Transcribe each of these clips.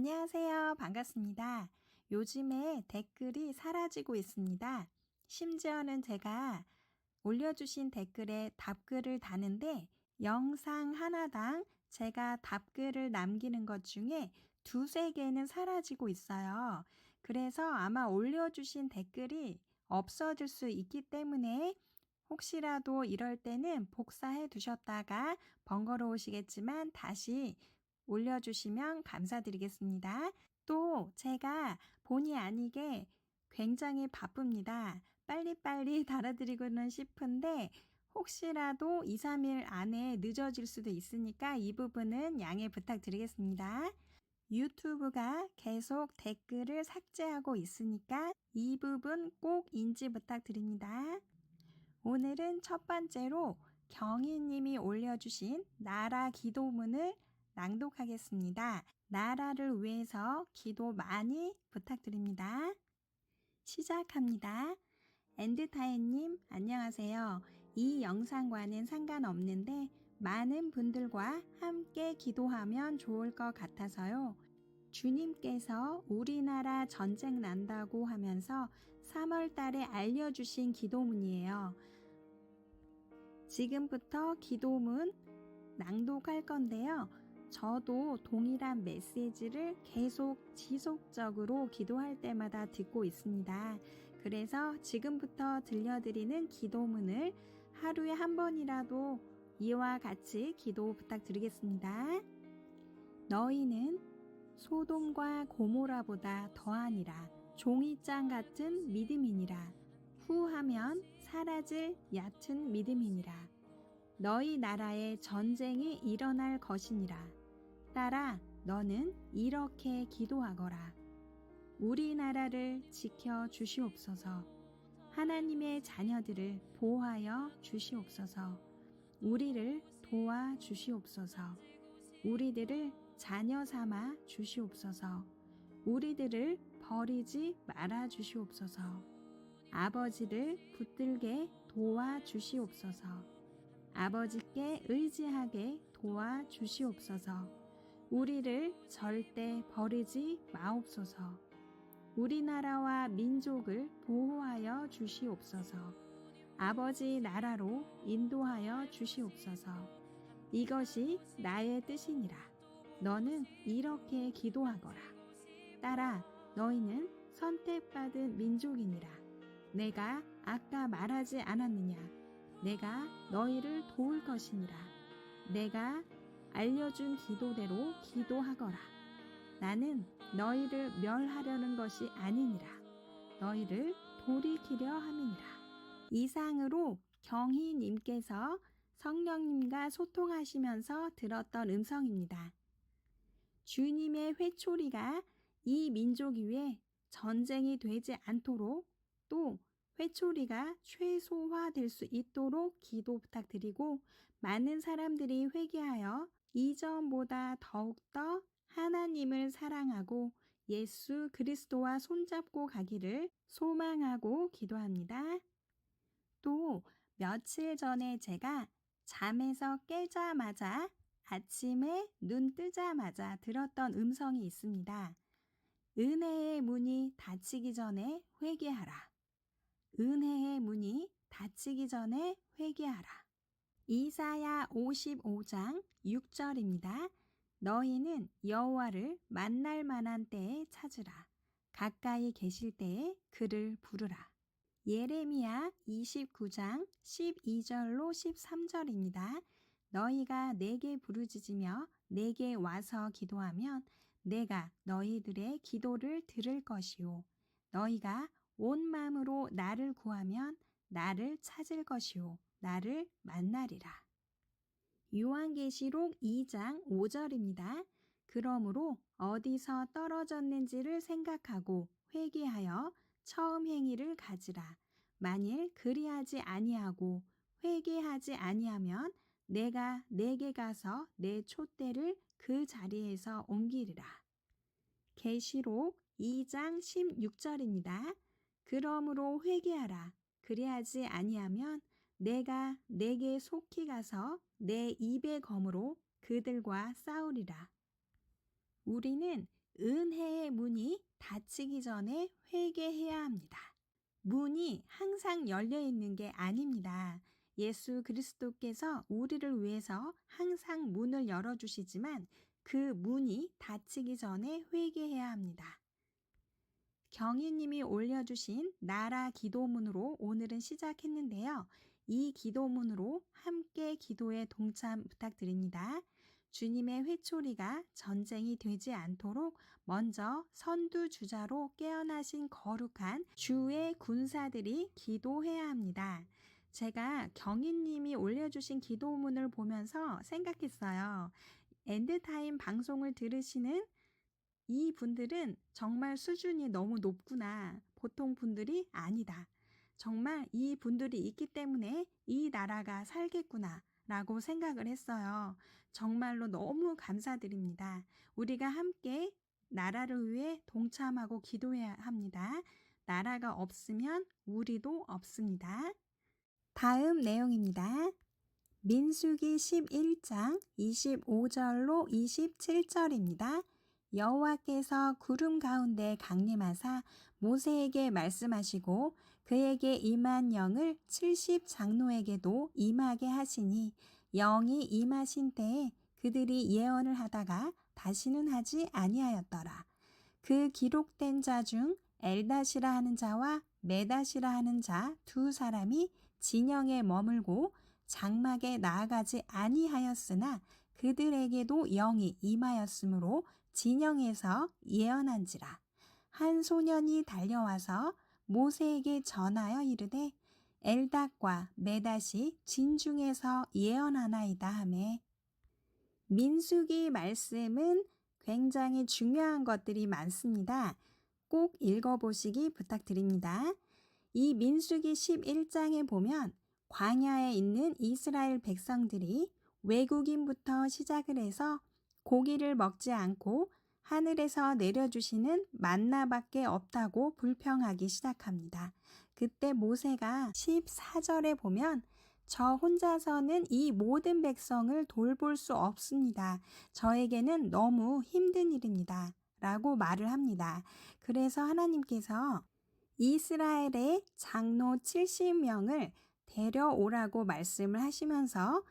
안녕하세요. 반갑습니다. 요즘에 댓글이 사라지고 있습니다. 심지어는 제가 올려주신 댓글에 답글을 다는데 영상 하나당 제가 답글을 남기는 것 중에 두세 개는 사라지고 있어요. 그래서 아마 올려주신 댓글이 없어질 수 있기 때문에 혹시라도 이럴 때는 복사해 두셨다가 번거로우시겠지만 다시 올려주시면 감사드리겠습니다. 또 제가 본의 아니게 굉장히 바쁩니다. 빨리빨리 달아드리고는 싶은데 혹시라도 2, 3일 안에 늦어질 수도 있으니까 이 부분은 양해 부탁드리겠습니다. 유튜브가 계속 댓글을 삭제하고 있으니까 이 부분 꼭 인지 부탁드립니다. 오늘은 첫 번째로 경희님이 올려주신 나라 기도문을 낭독하겠습니다. 나라를 위해서 기도 많이 부탁드립니다. 시작합니다. 엔드타임님, 안녕하세요. 이 영상과는 상관없는데 많은 분들과 함께 기도하면 좋을 것 같아서요. 주님께서 우리나라 전쟁 난다고 하면서 3월 달에 알려주신 기도문이에요. 지금부터 기도문 낭독할 건데요. 저도 동일한 메시지를 계속 지속적으로 기도할 때마다 듣고 있습니다. 그래서 지금부터 들려드리는 기도문을 하루에 한 번이라도 이와 같이 기도 부탁드리겠습니다. 너희는 소돔과 고모라보다 더하니라 종이장 같은 믿음이니라 후하면 사라질 얕은 믿음이니라 너희 나라에 전쟁이 일어날 것이니라 따라 너는 이렇게 기도하거라 우리나라를 지켜 주시옵소서 하나님의 자녀들을 보호하여 주시옵소서 우리를 도와 주시옵소서 우리들을 자녀 삼아 주시옵소서. 우리들을 버리지 말아 주시옵소서. 아버지를 붙들게 도와 주시옵소서. 아버지께 의지하게 도와 주시옵소서. 우리를 절대 버리지 마옵소서. 우리나라와 민족을 보호하여 주시옵소서. 아버지 나라로 인도하여 주시옵소서. 이것이 나의 뜻이니라. 너는 이렇게 기도하거라. 따라 너희는 선택받은 민족이니라. 내가 아까 말하지 않았느냐? 내가 너희를 도울 것이니라. 내가 알려준 기도대로 기도하거라. 나는 너희를 멸하려는 것이 아니니라. 너희를 돌이키려 함이니라. 이상으로 경희님께서 성령님과 소통하시면서 들었던 음성입니다. 주님의 회초리가 이 민족 위에 전쟁이 되지 않도록 또 회초리가 최소화될 수 있도록 기도 부탁드리고 많은 사람들이 회개하여 이전보다 더욱더 하나님을 사랑하고 예수 그리스도와 손잡고 가기를 소망하고 기도합니다. 또 며칠 전에 제가 잠에서 깨자마자 아침에 눈 뜨자마자 들었던 음성이 있습니다. 은혜의 문이 닫히기 전에 회개하라. 은혜의 문이 닫히기 전에 회개하라. 이사야 55장 6절입니다. 너희는 여호와를 만날 만한 때에 찾으라. 가까이 계실 때에 그를 부르라. 예레미야 29장 12절로 13절입니다. 너희가 내게 부르짖으며 내게 와서 기도하면 내가 너희들의 기도를 들을 것이요. 너희가 온 마음으로 나를 구하면 나를 찾을 것이요. 나를 만나리라. 요한계시록 2장 5절입니다. 그러므로 어디서 떨어졌는지를 생각하고 회개하여 처음 행위를 가지라. 만일 그리하지 아니하고 회개하지 아니하면 내가 내게 가서 내 촛대를 그 자리에서 옮기리라. 계시록 2장 16절입니다. 그러므로 회개하라. 그리하지 아니하면 내가 내게 속히 가서 내 입의 검으로 그들과 싸우리라. 우리는 은혜의 문이 닫히기 전에 회개해야 합니다. 문이 항상 열려 있는 게 아닙니다. 예수 그리스도께서 우리를 위해서 항상 문을 열어주시지만 그 문이 닫히기 전에 회개해야 합니다. 경희님이 올려주신 나라 기도문으로 오늘은 시작했는데요. 이 기도문으로 함께 기도에 동참 부탁드립니다. 주님의 회초리가 전쟁이 되지 않도록 먼저 선두주자로 깨어나신 거룩한 주의 군사들이 기도해야 합니다. 제가 경희님이 올려주신 기도문을 보면서 생각했어요. 엔드타임 방송을 들으시는 이 분들은 정말 수준이 너무 높구나. 보통 분들이 아니다. 정말 이 분들이 있기 때문에 이 나라가 살겠구나. 라고 생각을 했어요. 정말로 너무 감사드립니다. 우리가 함께 나라를 위해 동참하고 기도해야 합니다. 나라가 없으면 우리도 없습니다. 다음 내용입니다. 민수기 11장 25절로 27절입니다. 여호와께서 구름 가운데 강림하사 모세에게 말씀하시고 그에게 임한 영을 70 장로에게도 임하게 하시니 영이 임하신 때에 그들이 예언을 하다가 다시는 하지 아니하였더라. 그 기록된 자 중 엘다시라 하는 자와 메다시라 하는 자 두 사람이 진영에 머물고 장막에 나아가지 아니하였으나 그들에게도 영이 임하였으므로 진영에서 예언한지라. 한 소년이 달려와서 모세에게 전하여 이르되 엘닷과 메닷이 진중에서 예언하나이다 하매 민수기 말씀은 굉장히 중요한 것들이 많습니다. 꼭 읽어보시기 부탁드립니다. 이 민수기 11장에 보면 광야에 있는 이스라엘 백성들이 외국인부터 시작을 해서 고기를 먹지 않고 하늘에서 내려주시는 만나밖에 없다고 불평하기 시작합니다. 그때 모세가 14절에 보면 저 혼자서는 이 모든 백성을 돌볼 수 없습니다. 저에게는 너무 힘든 일입니다. 라고 말을 합니다. 그래서 하나님께서 이스라엘의 장로 70명을 데려오라고 말씀을 하시면서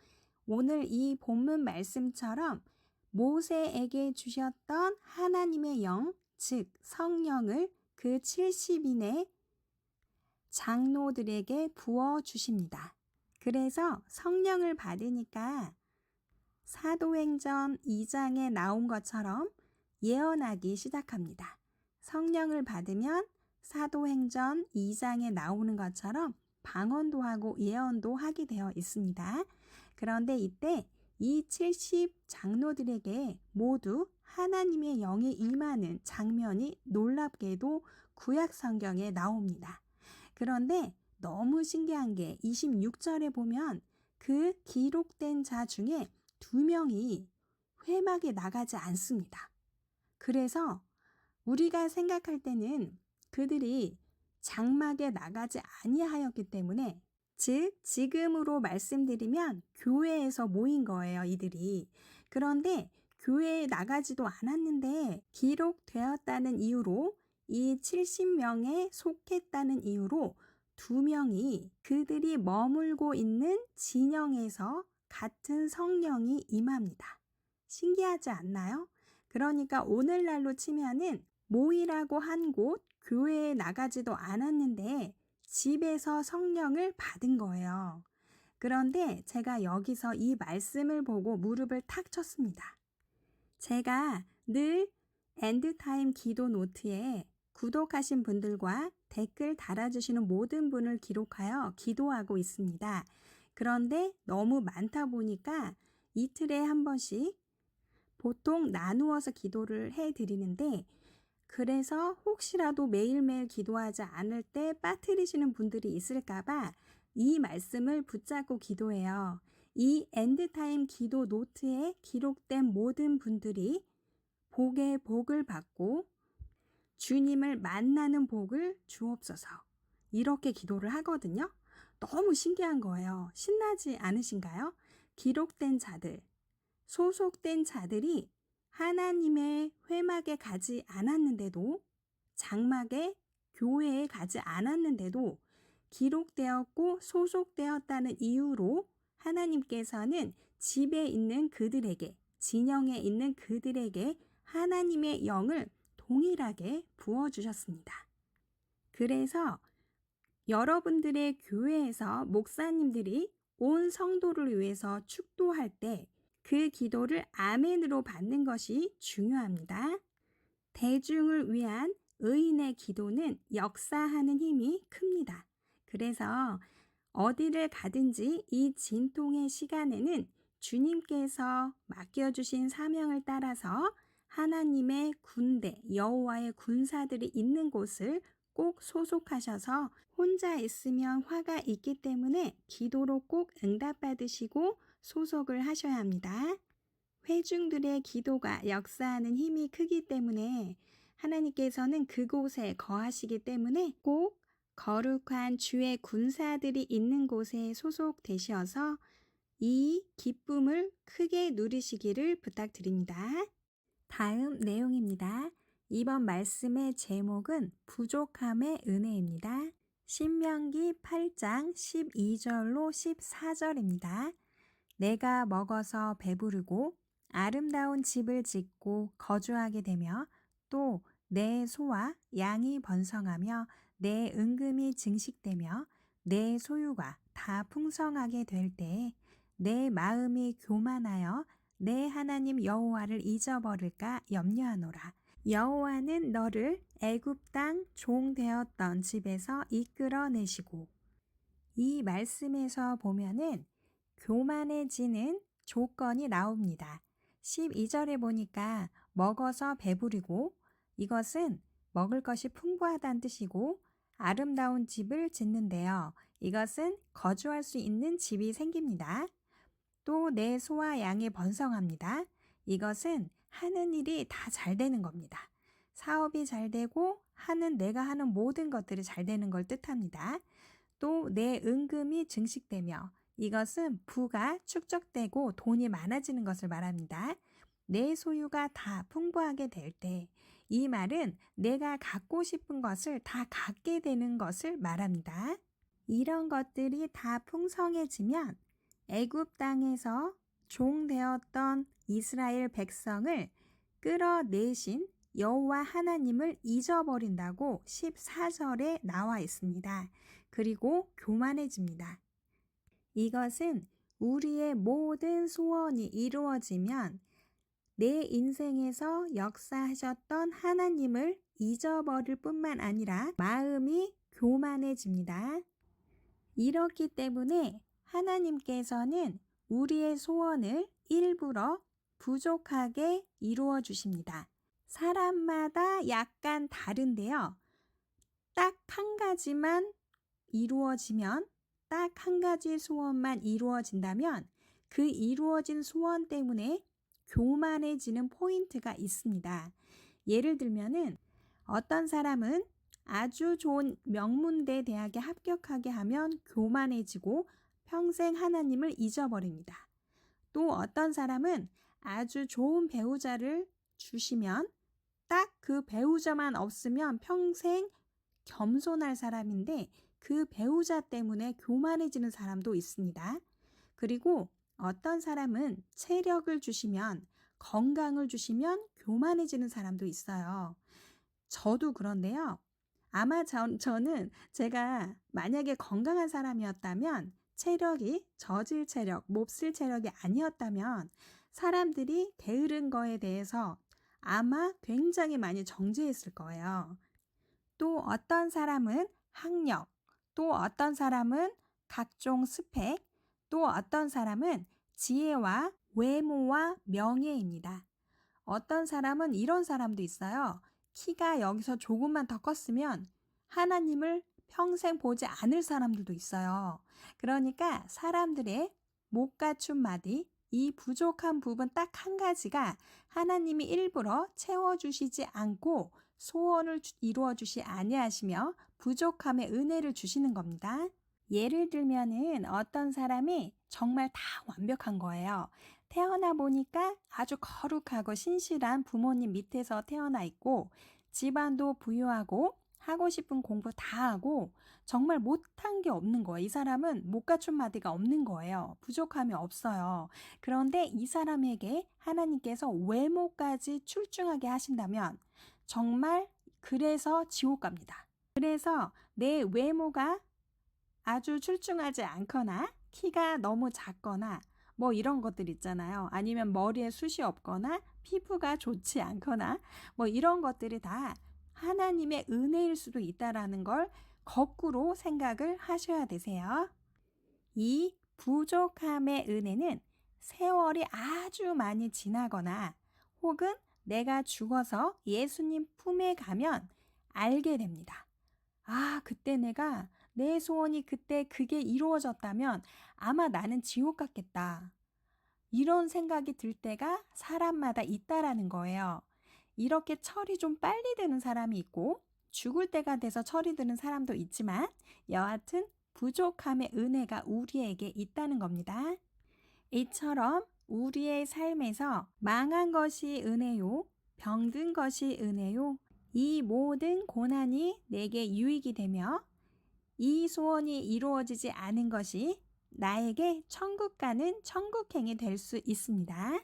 오늘 이 본문 말씀처럼 모세에게 주셨던 하나님의 영, 즉 성령을 그 70인의 장로들에게 부어 주십니다. 그래서 성령을 받으니까 사도행전 2장에 나온 것처럼 예언하기 시작합니다. 성령을 받으면 사도행전 2장에 나오는 것처럼 방언도 하고 예언도 하게 되어 있습니다. 그런데 이때 이 70 장로들에게 모두 하나님의 영이 임하는 장면이 놀랍게도 구약 성경에 나옵니다. 그런데 너무 신기한 게 26절에 보면 그 기록된 자 중에 두 명이 회막에 나가지 않습니다. 그래서 우리가 생각할 때는 그들이 장막에 나가지 아니하였기 때문에 즉 지금으로 말씀드리면 교회에서 모인 거예요, 이들이. 그런데 교회에 나가지도 않았는데 기록되었다는 이유로 이 70명에 속했다는 이유로 두 명이 그들이 머물고 있는 진영에서 같은 성령이 임합니다. 신기하지 않나요? 그러니까 오늘날로 치면은 모이라고 한 곳 교회에 나가지도 않았는데 집에서 성령을 받은 거예요. 그런데 제가 여기서 이 말씀을 보고 무릎을 탁 쳤습니다. 제가 늘 엔드타임 기도 노트에 구독하신 분들과 댓글 달아주시는 모든 분을 기록하여 기도하고 있습니다. 그런데 너무 많다 보니까 이틀에 한 번씩 보통 나누어서 기도를 해 드리는데 그래서 혹시라도 매일매일 기도하지 않을 때 빠뜨리시는 분들이 있을까봐 이 말씀을 붙잡고 기도해요. 이 엔드타임 기도 노트에 기록된 모든 분들이 복의 복을 받고 주님을 만나는 복을 주옵소서. 이렇게 기도를 하거든요. 너무 신기한 거예요. 신나지 않으신가요? 기록된 자들, 소속된 자들이 하나님의 회막에 가지 않았는데도 장막에 교회에 가지 않았는데도 기록되었고 소속되었다는 이유로 하나님께서는 집에 있는 그들에게 진영에 있는 그들에게 하나님의 영을 동일하게 부어주셨습니다. 그래서 여러분들의 교회에서 목사님들이 온 성도를 위해서 축도할 때 그 기도를 아멘으로 받는 것이 중요합니다. 대중을 위한 의인의 기도는 역사하는 힘이 큽니다. 그래서 어디를 가든지 이 진통의 시간에는 주님께서 맡겨주신 사명을 따라서 하나님의 군대, 여호와의 군사들이 있는 곳을 꼭 소속하셔서 혼자 있으면 화가 있기 때문에 기도로 꼭 응답받으시고 소속을 하셔야 합니다. 회중들의 기도가 역사하는 힘이 크기 때문에 하나님께서는 그곳에 거하시기 때문에 꼭 거룩한 주의 군사들이 있는 곳에 소속되셔서 이 기쁨을 크게 누리시기를 부탁드립니다. 다음 내용입니다. 이번 말씀의 제목은 부족함의 은혜입니다. 신명기 8장 12절로 14절입니다. 내가 먹어서 배부르고 아름다운 집을 짓고 거주하게 되며 또 내 소와 양이 번성하며 내 은금이 증식되며 내 소유가 다 풍성하게 될 때에 내 마음이 교만하여 내 하나님 여호와를 잊어버릴까 염려하노라. 여호와는 너를 애굽 땅 종 되었던 집에서 이끌어내시고 이 말씀에서 보면은 교만해지는 조건이 나옵니다. 12절에 보니까 먹어서 배부리고 이것은 먹을 것이 풍부하다는 뜻이고 아름다운 집을 짓는데요. 이것은 거주할 수 있는 집이 생깁니다. 또 내 소와 양이 번성합니다. 이것은 하는 일이 다 잘 되는 겁니다. 사업이 잘 되고 하는 내가 하는 모든 것들이 잘 되는 걸 뜻합니다. 또 내 은금이 증식되며 이것은 부가 축적되고 돈이 많아지는 것을 말합니다. 내 소유가 다 풍부하게 될 때 이 말은 내가 갖고 싶은 것을 다 갖게 되는 것을 말합니다. 이런 것들이 다 풍성해지면 애굽 땅에서 종 되었던 이스라엘 백성을 끌어내신 여호와 하나님을 잊어버린다고 14절에 나와 있습니다. 그리고 교만해집니다. 이것은 우리의 모든 소원이 이루어지면 내 인생에서 역사하셨던 하나님을 잊어버릴 뿐만 아니라 마음이 교만해집니다. 이렇기 때문에 하나님께서는 우리의 소원을 일부러 부족하게 이루어 주십니다. 사람마다 약간 다른데요. 딱 한 가지만 이루어지면 딱 한 가지 소원만 이루어진다면 그 이루어진 소원 때문에 교만해지는 포인트가 있습니다. 예를 들면은 어떤 사람은 아주 좋은 명문대 대학에 합격하게 하면 교만해지고 평생 하나님을 잊어버립니다. 또 어떤 사람은 아주 좋은 배우자를 주시면 딱 그 배우자만 없으면 평생 겸손할 사람인데 그 배우자 때문에 교만해지는 사람도 있습니다. 그리고 어떤 사람은 체력을 주시면 건강을 주시면 교만해지는 사람도 있어요. 저도 그런데요. 아마 저, 저는 제가 만약에 건강한 사람이었다면 체력이 저질 체력, 몹쓸 체력이 아니었다면 사람들이 게으른 거에 대해서 아마 굉장히 많이 정죄했을 거예요. 또 어떤 사람은 학력, 또 어떤 사람은 각종 스펙, 또 어떤 사람은 지혜와 외모와 명예입니다. 어떤 사람은 이런 사람도 있어요. 키가 여기서 조금만 더 컸으면 하나님을 평생 보지 않을 사람들도 있어요. 그러니까 사람들의 못 갖춘 마디, 이 부족한 부분 딱 한 가지가 하나님이 일부러 채워주시지 않고 소원을 이루어 주시 아니하시며 부족함의 은혜를 주시는 겁니다. 예를 들면은 어떤 사람이 정말 다 완벽한 거예요. 태어나 보니까 아주 거룩하고 신실한 부모님 밑에서 태어나 있고 집안도 부유하고 하고 싶은 공부 다 하고 정말 못한 게 없는 거예요. 이 사람은 못 갖춘 마디가 없는 거예요. 부족함이 없어요. 그런데 이 사람에게 하나님께서 외모까지 출중하게 하신다면 정말 그래서 지옥 갑니다. 그래서 내 외모가 아주 출중하지 않거나 키가 너무 작거나 뭐 이런 것들 있잖아요. 아니면 머리에 숱이 없거나 피부가 좋지 않거나 뭐 이런 것들이 다 하나님의 은혜일 수도 있다라는 걸 거꾸로 생각을 하셔야 되세요. 이 부족함의 은혜는 세월이 아주 많이 지나거나 혹은 내가 죽어서 예수님 품에 가면 알게 됩니다. 아, 그때 내가 내 소원이 그때 그게 이루어졌다면 아마 나는 지옥 같겠다. 이런 생각이 들 때가 사람마다 있다라는 거예요. 이렇게 철이 좀 빨리 드는 사람이 있고 죽을 때가 돼서 철이 드는 사람도 있지만 여하튼 부족함의 은혜가 우리에게 있다는 겁니다. 이처럼 우리의 삶에서 망한 것이 은혜요, 병든 것이 은혜요, 이 모든 고난이 내게 유익이 되며 이 소원이 이루어지지 않은 것이 나에게 천국 가는 천국행이 될 수 있습니다.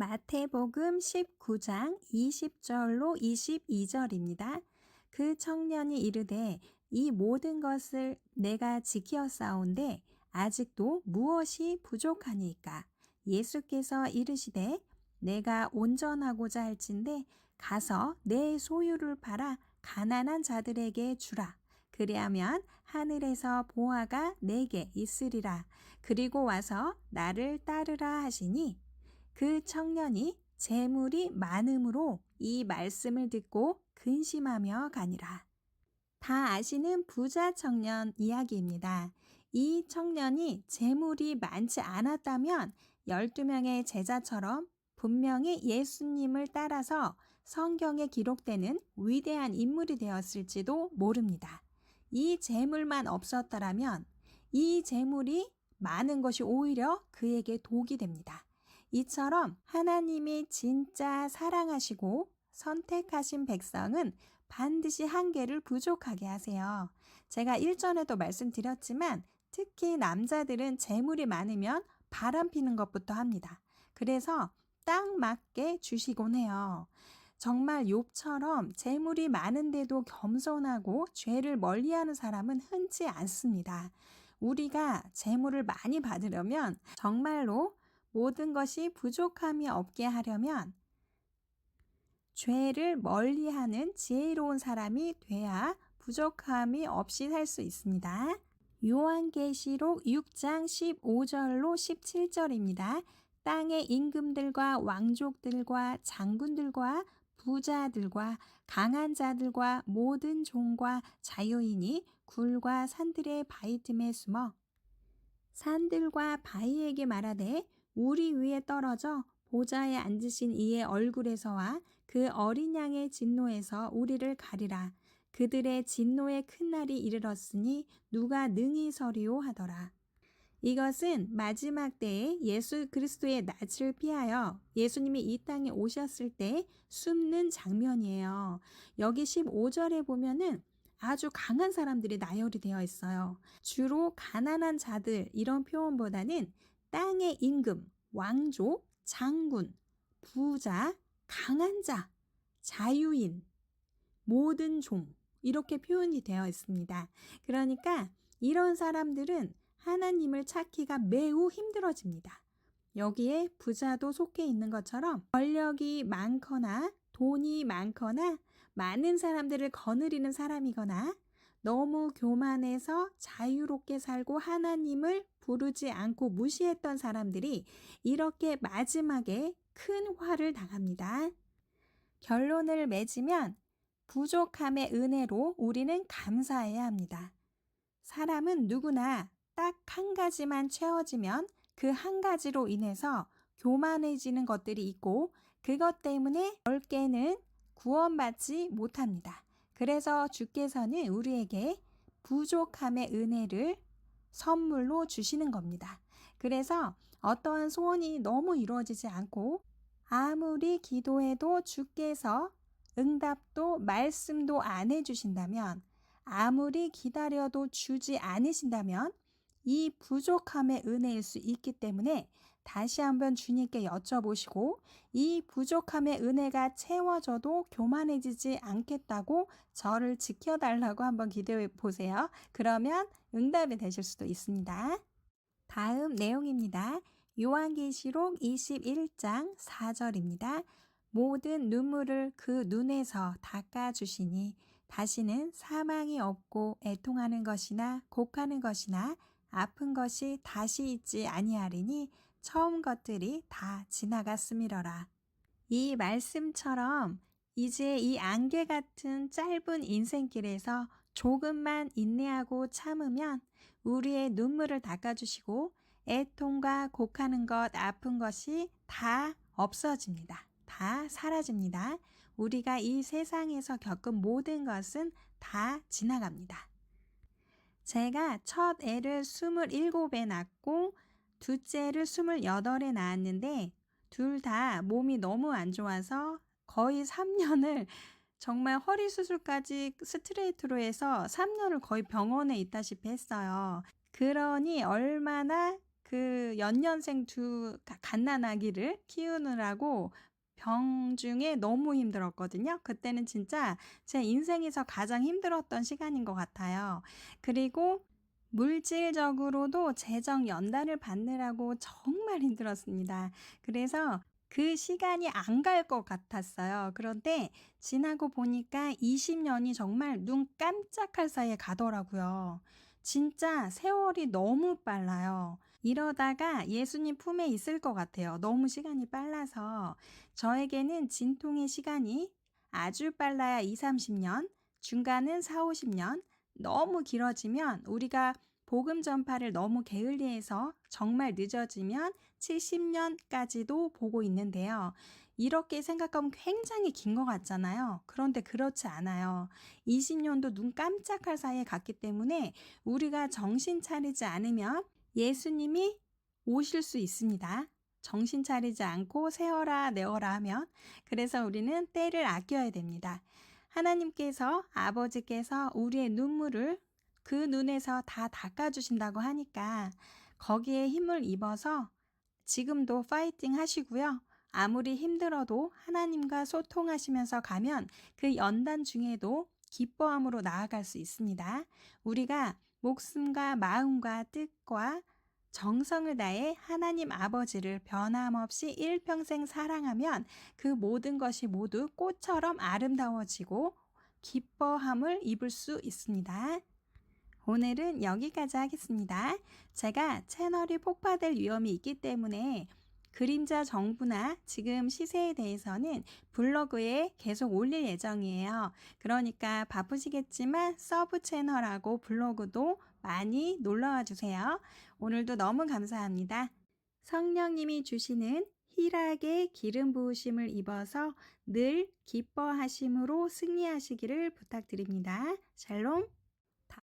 마태복음 19장 20절로 22절입니다. 그 청년이 이르되 이 모든 것을 내가 지키었사온데 아직도 무엇이 부족하니까 예수께서 이르시되 내가 온전하고자 할진대 가서 내 소유를 팔아 가난한 자들에게 주라. 그리하면 하늘에서 보화가 내게 있으리라. 그리고 와서 나를 따르라 하시니 그 청년이 재물이 많음으로 이 말씀을 듣고 근심하며 가니라. 다 아시는 부자 청년 이야기입니다. 이 청년이 재물이 많지 않았다면 12명의 제자처럼 분명히 예수님을 따라서 성경에 기록되는 위대한 인물이 되었을지도 모릅니다. 이 재물만 없었더라면 이 재물이 많은 것이 오히려 그에게 독이 됩니다. 이처럼 하나님이 진짜 사랑하시고 선택하신 백성은 반드시 한계를 부족하게 하세요. 제가 일전에도 말씀드렸지만 특히 남자들은 재물이 많으면 바람 피는 것부터 합니다. 그래서 딱 맞게 주시곤 해요. 정말 욥처럼 재물이 많은데도 겸손하고 죄를 멀리하는 사람은 흔치 않습니다. 우리가 재물을 많이 받으려면 정말로 모든 것이 부족함이 없게 하려면 죄를 멀리하는 지혜로운 사람이 돼야 부족함이 없이 살 수 있습니다. 요한계시록 6장 15절로 17절입니다. 땅의 임금들과 왕족들과 장군들과 부자들과 강한 자들과 모든 종과 자유인이 굴과 산들의 바위 틈에 숨어 산들과 바위에게 말하되 우리 위에 떨어져 보좌에 앉으신 이의 얼굴에서와 그 어린 양의 진노에서 우리를 가리라. 그들의 진노의 큰 날이 이르렀으니 누가 능히 서리오 하더라. 이것은 마지막 때에 예수 그리스도의 낯을 피하여 예수님이 이 땅에 오셨을 때 숨는 장면이에요. 여기 15절에 보면은 아주 강한 사람들이 나열이 되어 있어요. 주로 가난한 자들 이런 표현보다는 땅의 임금, 왕족, 장군, 부자, 강한 자, 자유인, 모든 종 이렇게 표현이 되어 있습니다. 그러니까 이런 사람들은 하나님을 찾기가 매우 힘들어집니다. 여기에 부자도 속해 있는 것처럼 권력이 많거나 돈이 많거나 많은 사람들을 거느리는 사람이거나 너무 교만해서 자유롭게 살고 하나님을 부르지 않고 무시했던 사람들이 이렇게 마지막에 큰 화를 당합니다. 결론을 맺으면 부족함의 은혜로 우리는 감사해야 합니다. 사람은 누구나 딱 한 가지만 채워지면 그 한 가지로 인해서 교만해지는 것들이 있고 그것 때문에 10개는 구원받지 못합니다. 그래서 주께서는 우리에게 부족함의 은혜를 선물로 주시는 겁니다. 그래서 어떠한 소원이 너무 이루어지지 않고 아무리 기도해도 주께서 응답도 말씀도 안 해주신다면 아무리 기다려도 주지 않으신다면 이 부족함의 은혜일 수 있기 때문에 다시 한번 주님께 여쭤보시고 이 부족함의 은혜가 채워져도 교만해지지 않겠다고 저를 지켜달라고 한번 기도해 보세요. 그러면 응답이 되실 수도 있습니다. 다음 내용입니다. 요한계시록 21장 4절입니다. 모든 눈물을 그 눈에서 닦아주시니 다시는 사망이 없고 애통하는 것이나 곡하는 것이나 아픈 것이 다시 있지 아니하리니 처음 것들이 다 지나갔음이러라. 이 말씀처럼 이제 이 안개 같은 짧은 인생길에서 조금만 인내하고 참으면 우리의 눈물을 닦아주시고 애통과 곡하는 것, 아픈 것이 다 없어집니다. 다 사라집니다. 우리가 이 세상에서 겪은 모든 것은 다 지나갑니다. 제가 첫 애를 27에 낳고 둘째를 28에 낳았는데 둘 다 몸이 너무 안 좋아서 거의 3년을 정말 허리 수술까지 스트레이트로 해서 3년을 거의 병원에 있다시피 했어요. 그러니 얼마나 그 연년생 두 갓난아기를 키우느라고 병 중에 너무 힘들었거든요. 그때는 진짜 제 인생에서 가장 힘들었던 시간인 것 같아요. 그리고 물질적으로도 재정 연단을 받느라고 정말 힘들었습니다. 그래서 그 시간이 안 갈 것 같았어요. 그런데 지나고 보니까 20년이 정말 눈 깜짝할 사이에 가더라고요. 진짜 세월이 너무 빨라요. 이러다가 예수님 품에 있을 것 같아요. 너무 시간이 빨라서. 저에게는 진통의 시간이 아주 빨라야 2, 30년, 중간은 4, 50년, 너무 길어지면 우리가 복음 전파를 너무 게을리해서 정말 늦어지면 70년까지도 보고 있는데요. 이렇게 생각하면 굉장히 긴 것 같잖아요. 그런데 그렇지 않아요. 20년도 눈 깜짝할 사이에 갔기 때문에 우리가 정신 차리지 않으면 예수님이 오실 수 있습니다. 정신 차리지 않고 세어라 내어라 하면 그래서 우리는 때를 아껴야 됩니다. 하나님께서 아버지께서 우리의 눈물을 그 눈에서 다 닦아주신다고 하니까 거기에 힘을 입어서 지금도 파이팅 하시고요. 아무리 힘들어도 하나님과 소통하시면서 가면 그 연단 중에도 기뻐함으로 나아갈 수 있습니다. 우리가 목숨과 마음과 뜻과 정성을 다해 하나님 아버지를 변함없이 일평생 사랑하면 그 모든 것이 모두 꽃처럼 아름다워지고 기뻐함을 입을 수 있습니다. 오늘은 여기까지 하겠습니다. 제가 채널이 폭파될 위험이 있기 때문에 그림자 정부나 지금 시세에 대해서는 블로그에 계속 올릴 예정이에요. 그러니까 바쁘시겠지만 서브 채널하고 블로그도 많이 놀러와 주세요. 오늘도 너무 감사합니다. 성령님이 주시는 희락의 기름 부으심을 입어서 늘 기뻐하심으로 승리하시기를 부탁드립니다. 샬롬.